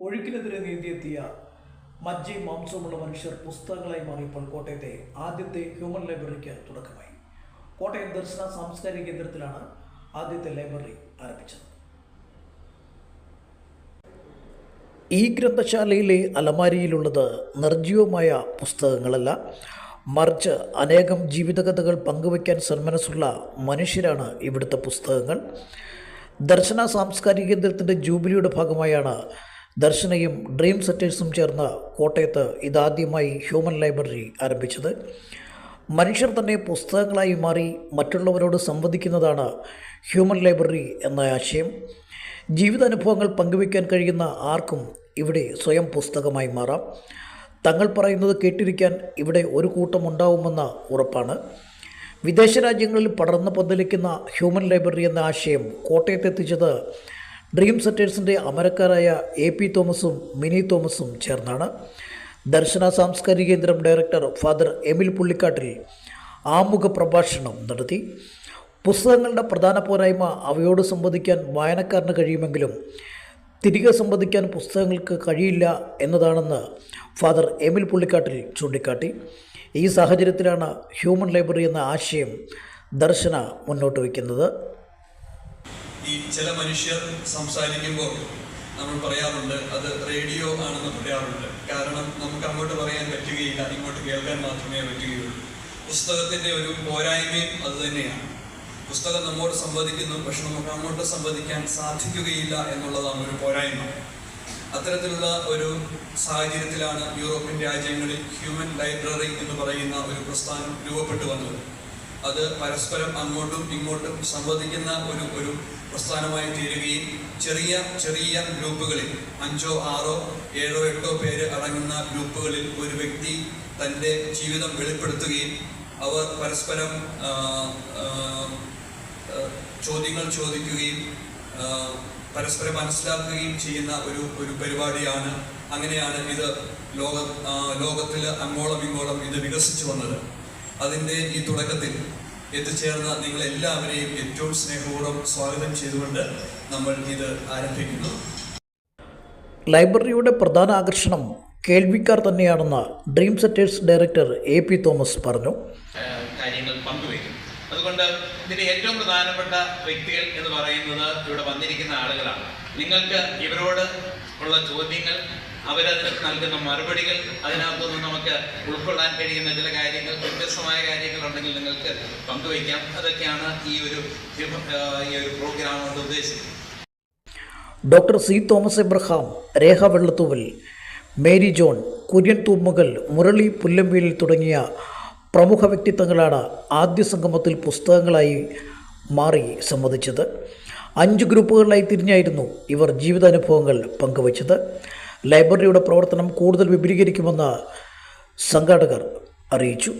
ഒഴുക്കിനെതിരെ നീതിയെത്തിയ മജ്ജയും മാംസവുമുള്ള മനുഷ്യർ പുസ്തകങ്ങളായി മാറിയപ്പോൾ കോട്ടയത്തെ ആദ്യത്തെ ഹ്യൂമൻ ലൈബ്രറിക്ക് തുടക്കമായി. കോട്ടയം ദർശന സാംസ്കാരിക കേന്ദ്രത്തിലാണ് ആദ്യത്തെ ലൈബ്രറി ആരംഭിച്ചത്. ഈ ഗ്രന്ഥശാലയിലെ അലമാരിയിലുള്ളത് നിർജീവമായ പുസ്തകങ്ങളല്ല മറിച്ച് അനേകം ജീവിതകഥകൾ പങ്കുവയ്ക്കാൻ സന്മനസ്സുള്ള മനുഷ്യരാണ് ഇവിടുത്തെ പുസ്തകങ്ങൾ. ദർശന സാംസ്കാരിക കേന്ദ്രത്തിന്റെ ജൂബിലിയുടെ ഭാഗമായാണ് ദർശനയും ഡ്രീം സെറ്റേഴ്സും ചേർന്ന കോട്ടയത്ത് ഇതാദ്യമായി ഹ്യൂമൻ ലൈബ്രറി ആരംഭിച്ചത്. മനുഷ്യർ തന്നെ പുസ്തകങ്ങളായി മാറി മറ്റുള്ളവരോട് സംവദിക്കുന്നതാണ് ഹ്യൂമൻ ലൈബ്രറി എന്ന ആശയം. ജീവിതാനുഭവങ്ങൾ പങ്കുവയ്ക്കാൻ കഴിയുന്ന ആർക്കും ഇവിടെ സ്വയം പുസ്തകമായി മാറാം. തങ്ങൾ പറയുന്നത് കേട്ടിരിക്കാൻ ഇവിടെ ഒരു കൂട്ടം ഉണ്ടാവുമെന്ന ഉറപ്പാണ്. വിദേശ രാജ്യങ്ങളിൽ പടർന്ന് പന്തലിക്കുന്ന ഹ്യൂമൻ ലൈബ്രറി എന്ന ആശയം കോട്ടയത്തെത്തിച്ചത് ഡ്രീം സെറ്റേഴ്സിന്റെ അമരക്കാരായ എ പി തോമസും മിനി തോമസും ചേർന്നാണ്. ദർശന സാംസ്കാരിക കേന്ദ്രം ഡയറക്ടർ ഫാദർ എമിൽ പുള്ളിക്കാട്ടിൽ ആമുഖ പ്രഭാഷണം നടത്തി. പുസ്തകങ്ങളുടെ പ്രധാന പോരായ്മ അവയോട് സംവദിക്കാൻ വായനക്കാരന് കഴിയുമെങ്കിലും തിരികെ സംവദിക്കാൻ പുസ്തകങ്ങൾക്ക് കഴിയില്ല എന്നതാണെന്ന് ഫാദർ എമിൽ പുള്ളിക്കാട്ടിൽ ചൂണ്ടിക്കാട്ടി. ഈ സാഹചര്യത്തിലാണ് ഹ്യൂമൻ ലൈബ്രറി എന്ന ആശയം ദർശന മുന്നോട്ട് വയ്ക്കുന്നത്. ഈ ചില മനുഷ്യർ സംസാരിക്കുമ്പോൾ നമ്മൾ പറയാറുണ്ട് അത് റേഡിയോ ആണെന്ന് പറയാറുണ്ട്. കാരണം നമുക്ക് അങ്ങോട്ട് പറയാൻ പറ്റുകയില്ല ഇങ്ങോട്ട് കേൾക്കാൻ മാത്രമേ പറ്റുകയുള്ളൂ. പുസ്തകത്തിന്റെ ഒരു പോരായ്മയും അത് തന്നെയാണ്. പുസ്തകം നമ്മോട് സംവദിക്കുന്നു പക്ഷെ നമുക്ക് അങ്ങോട്ട് സംവദിക്കാൻ സാധിക്കുകയില്ല എന്നുള്ളതാണ് ഒരു പോരായ്മ. അത്തരത്തിലുള്ള ഒരു സാഹചര്യത്തിലാണ് യൂറോപ്യൻ രാജ്യങ്ങളിൽ ഹ്യൂമൻ ലൈബ്രറി എന്ന് പറയുന്ന ഒരു പ്രസ്ഥാനം രൂപപ്പെട്ടു വന്നത്. അത് പരസ്പരം അങ്ങോട്ടും ഇങ്ങോട്ടും സംവദിക്കുന്ന ഒരു ഒരു പ്രസ്ഥാനമായി തീരുകയും ചെറിയ ചെറിയ ഗ്രൂപ്പുകളിൽ അഞ്ചോ ആറോ ഏഴോ എട്ടോ പേര് അടങ്ങുന്ന ഗ്രൂപ്പുകളിൽ ഒരു വ്യക്തി തന്റെ ജീവിതം വെളിപ്പെടുത്തുകയും അവർ പരസ്പരം ചോദ്യങ്ങൾ ചോദിക്കുകയും പരസ്പരം മനസ്സിലാക്കുകയും ചെയ്യുന്ന ഒരു ഒരു പരിപാടിയാണ് അങ്ങനെയാണ് ഇത് ലോക ലോകത്തിൽ അങ്ങോളം ഇങ്ങോളം ഇത് വികസിച്ചു വന്നത്. അതിന്റെ ഈ തുടക്കത്തിൽ എത്തിച്ചേർന്ന നിങ്ങളെല്ലാവരെയും ഏറ്റവും സ്നേഹപൂർവം സ്വാഗതം ചെയ്തുകൊണ്ട് നമ്മൾ ഇത് ആരംഭിക്കുന്നു. ലൈബ്രറിയുടെ പ്രധാന ആകർഷണം കേൾവിക്കാർ തന്നെയാണെന്ന് dream setters director A P Thomas പറഞ്ഞു. കാര്യങ്ങൾ പങ്കുവയ്ക്കും. അതുകൊണ്ട് ഇതിന്റെ ഏറ്റവും പ്രധാനപ്പെട്ട വ്യക്തികൾ എന്ന് പറയുന്നത് ഇവിടെ വന്നിരിക്കുന്ന ആളുകളാണ്. നിങ്ങൾക്ക് ഇവരോട് ഉള്ള ചോദ്യങ്ങൾ അവരതിന് നൽകുന്ന മറുപടികൾ അതിനകത്തുനിന്ന് നമുക്ക് ഉൾക്കൊള്ളാൻ കഴിയുന്ന ചില കാര്യങ്ങൾ വ്യത്യസ്തമായ കാര്യങ്ങൾ ഉണ്ടെങ്കിൽ നിങ്ങൾക്ക് പങ്കുവയ്ക്കാം. അതൊക്കെയാണ് ഈ ഒരു ഈ ഒരു പ്രോഗ്രാം കൊണ്ട് ഉദ്ദേശിക്കുന്നത്. Doctor C Thomas Abraham Rekha Vellathooval Mary John Kurian തൂമുകൾ മുരളി പുല്ലമ്പേലിൽ തുടങ്ങിയ പ്രമുഖ വ്യക്തിത്വങ്ങളാണ് ആദ്യ സംഗമത്തിൽ പുസ്തകങ്ങളായി മാറി സംബന്ധിച്ചത് അഞ്ച് ഗ്രൂപ്പുകളിലായി തിരിഞ്ഞായിരുന്നു ഇവർ ജീവിതാനുഭവങ്ങൾ പങ്കുവച്ചത്. ലൈബ്രറിയുടെ പ്രവർത്തനം കൂടുതൽ വിപുലീകരിക്കുമെന്ന് സംഘാടകർ അറിയിച്ചു.